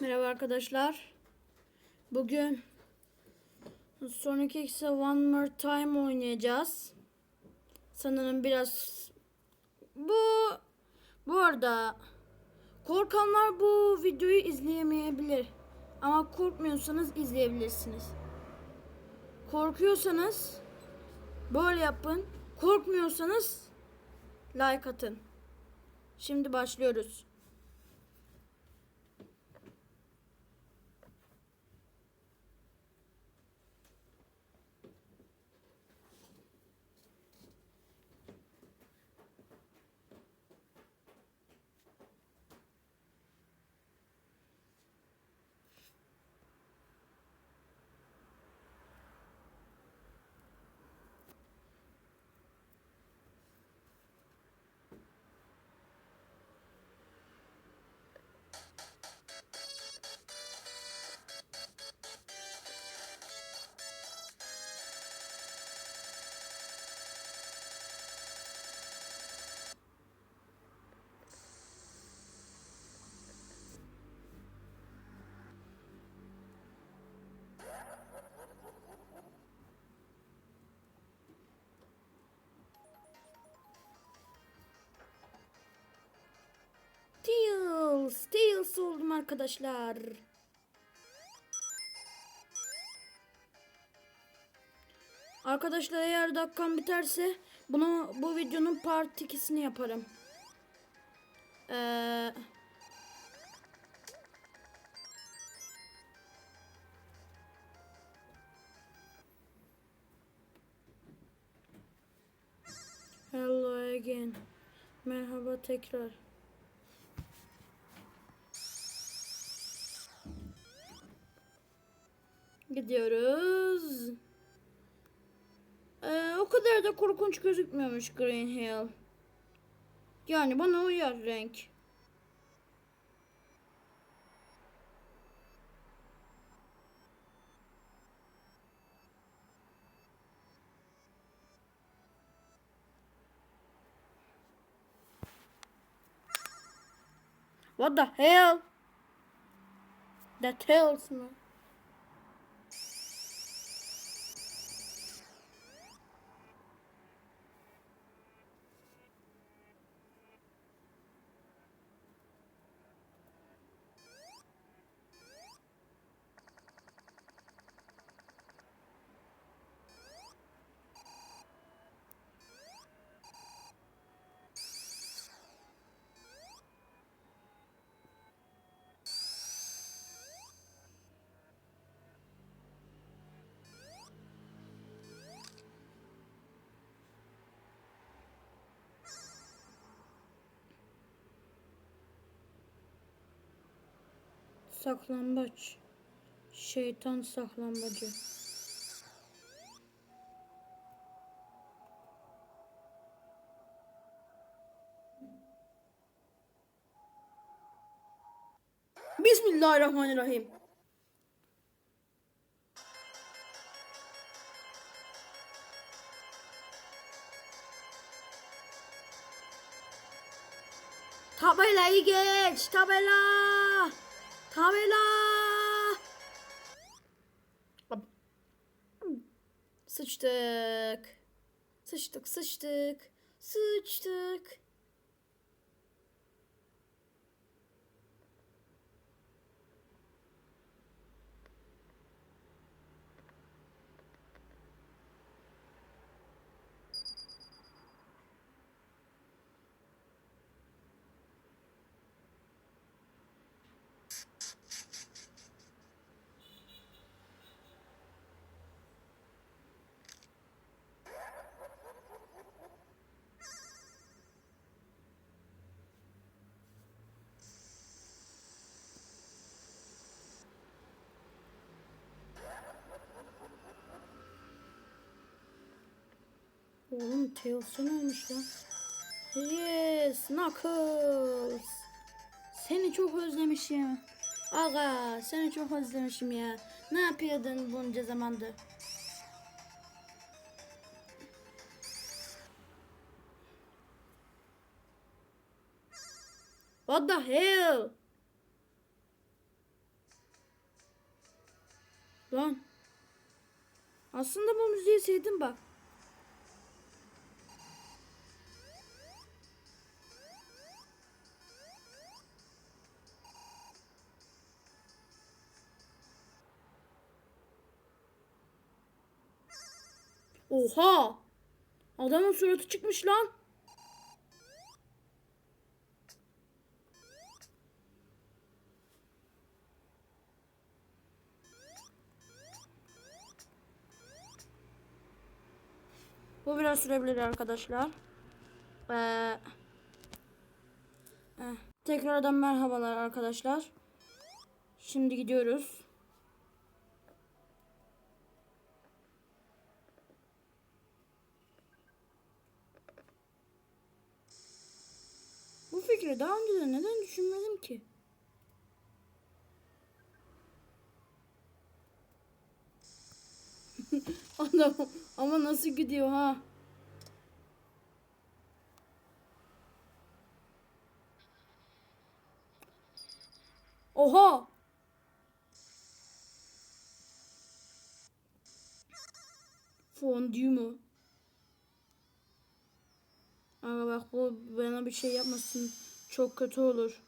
Merhaba arkadaşlar. Bugün Sonic X'e One More Time oynayacağız. Sanırım biraz bu bu arada korkanlar bu videoyu izleyemeyebilir. Ama korkmuyorsanız izleyebilirsiniz. Korkuyorsanız böyle yapın. Korkmuyorsanız like atın. Şimdi başlıyoruz. Arkadaşlar. Arkadaşlar eğer dakikam biterse bunu bu videonun part 2'sini yaparım. Ee, Hello again. Merhaba tekrar. Gidiyoruz. Ee, o kadar da korkunç gözükmüyormuş Green Hill. Yani bana uyar renk. What the hell? The tails mı? Saklambaç. Şeytan saklambacı. Bismillahirrahmanirrahim. Tabelayı geç. Tabela. Hop. Sıçtık. Sıçtık, sıçtık. Sıçtık. Oğlum Tails'ın olmuş lan. Yes, Knuckles. Seni çok özlemişim. Aga, seni çok özlemişim ya. Ne yapıyordun bunca zamandır? What the hell? Lan. Aslında bu müziği sevdim bak. Oha! Adamın suratı çıkmış lan. Bu biraz sürebilir arkadaşlar. Ee, eh, tekrardan merhabalar arkadaşlar. Şimdi gidiyoruz. Fikri daha önce neden düşünmedim ki? Adam ama nasıl gidiyor ha? Oha! Fondü mü? Ama bak bu bana bir şey yapmasın. Çok kötü olur.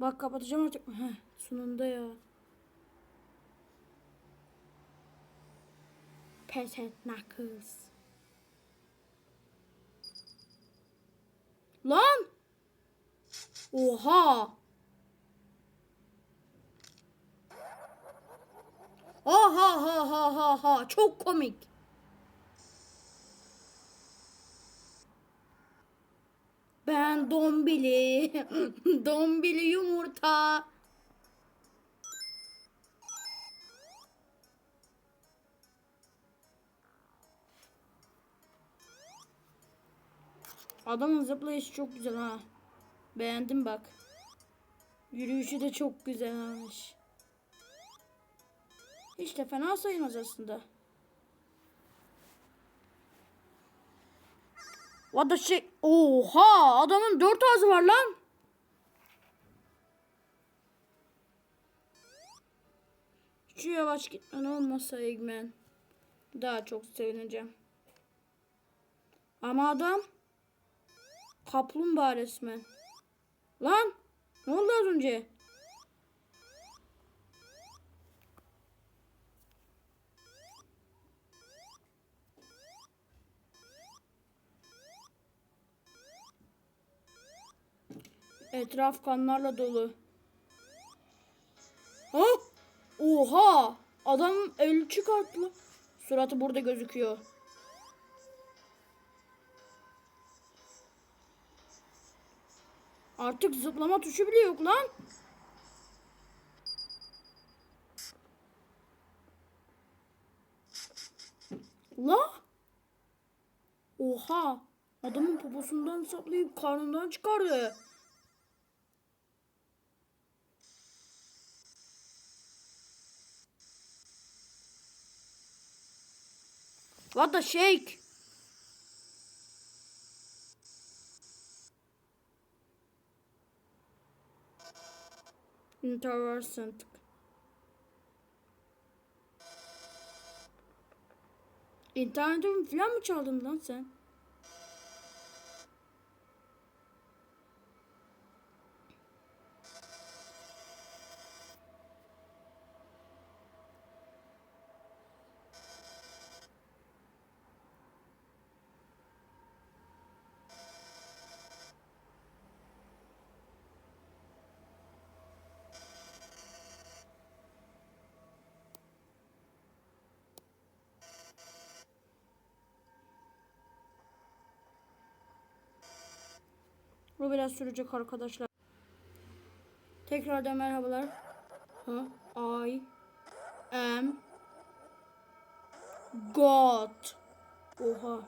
Bak kapatacağım artık. Heh, sonunda ya. Pes et Knuckles. Lan! Oha! Ha ha ha ha ha ha çok komik. Ben dombili. dombili yumurta. Adamın zıplayışı çok güzel ha. Beğendim bak. Yürüyüşü de çok güzelmiş. Hiç de fena sayılmaz aslında. What the shit? Oha! Adamın dört ağzı var lan. Şu yavaş gitmen olmasa Eggman. Daha çok sevineceğim. Ama adam kaplumbağa resmen. Lan! Ne oldu az önce? Etraf kanlarla dolu. Ha? Oha! Adam el çıkarttı. Suratı burada gözüküyor. Artık zıplama tuşu bile yok lan. La? Oha! Adamın poposundan saplayıp karnından çıkardı. What the shake? Interesting. İnternetimi falan mı çaldın lan sen? Bu biraz sürecek arkadaşlar. Tekrardan merhabalar. Ha, I am God. Oha.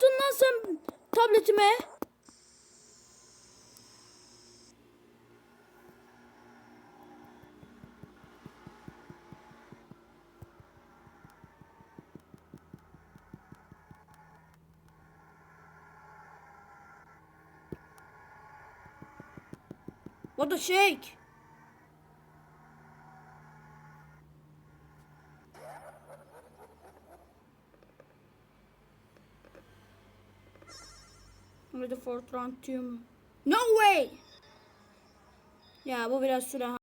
Yaptın lan sen tabletime? What the shake? Ready for round two. No way! Ya bu biraz süre